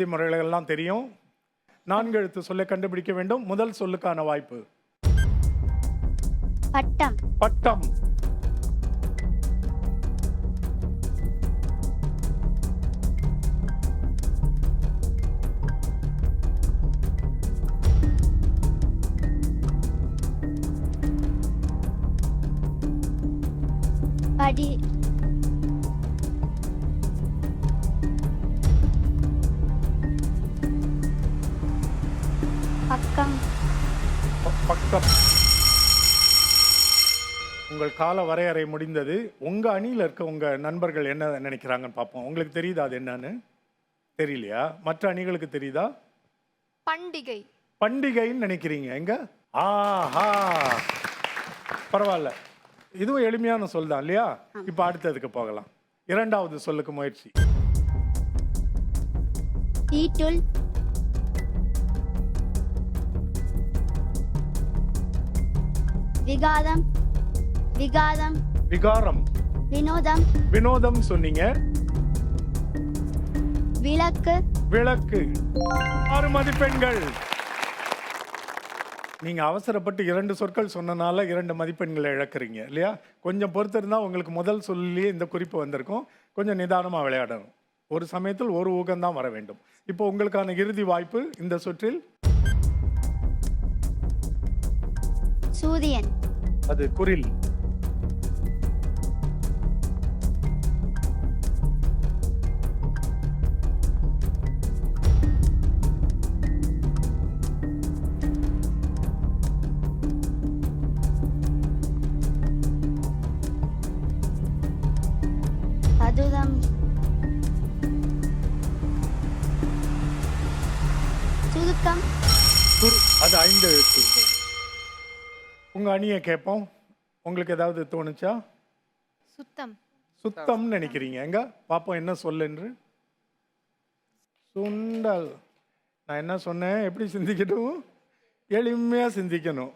விதிமுறைகள் எல்லாம் தெரியும். நான்கு எழுத்து சொல்லை கண்டுபிடிக்க வேண்டும். முதல் சொல்லுக்கான வாய்ப்பு. பட்டம். பட்டம். படி பக்கம். பக்கம். உங்கள் கால வரையறை முடிந்தது. உங்க அணியில இருக்க உங்க நண்பர்கள் என்ன நினைக்கிறாங்கன்னு பார்ப்போம். உங்களுக்கு தெரியுதா அது என்னன்னு? தெரியலையா? மற்ற அணிகளுக்கு தெரியுதா? பண்டிகை. பண்டிகைன்னு நினைக்கிறீங்க. எங்க? ஆஹா. பரவாயில்ல. இதுவும் எளிமையான சொல் தான் இல்லையா? இப்போ அடுத்ததுக்கு போகலாம். இரண்டாவது சொல்லுக்கு முயற்சி. விகாதம் விகாதம் விகாரம். வினோதம் வினோதம் சொன்னீங்க. விளக்கு விளக்கு. ஆறு மதிப்பெண்கள் நீங்க அவசரப்பட்டு இரண்டு சொற்கள் சொன்னனால இரண்டு மதிப்பெண்களை இழக்கிறீங்க இல்லையா? கொஞ்சம் பொறுத்திருந்தா உங்களுக்கு முதல் சொல்லியே இந்த குறிப்பு வந்திருக்கும். கொஞ்சம் நிதானமா விளையாடணும். ஒரு சமயத்தில் ஒரு ஊகம்தான் வர வேண்டும். இப்போ உங்களுக்கான இறுதி வாய்ப்பு இந்த சுற்றில். சூரியன். அது குரில். அதுதம் சுருக்கம். அது ஐந்து எழுத்து. உங்க அணியை கேட்போம். உங்களுக்கு ஏதாவது தோணுச்சா? சுத்தம். சுத்தம்னு நினைக்கிறீங்க. எங்க? பாப்போம் என்ன சொல்லு சுண்டல். நான் என்ன சொன்னேன்? எப்படி சிந்திக்கணும் எளிமையா சிந்திக்கணும்.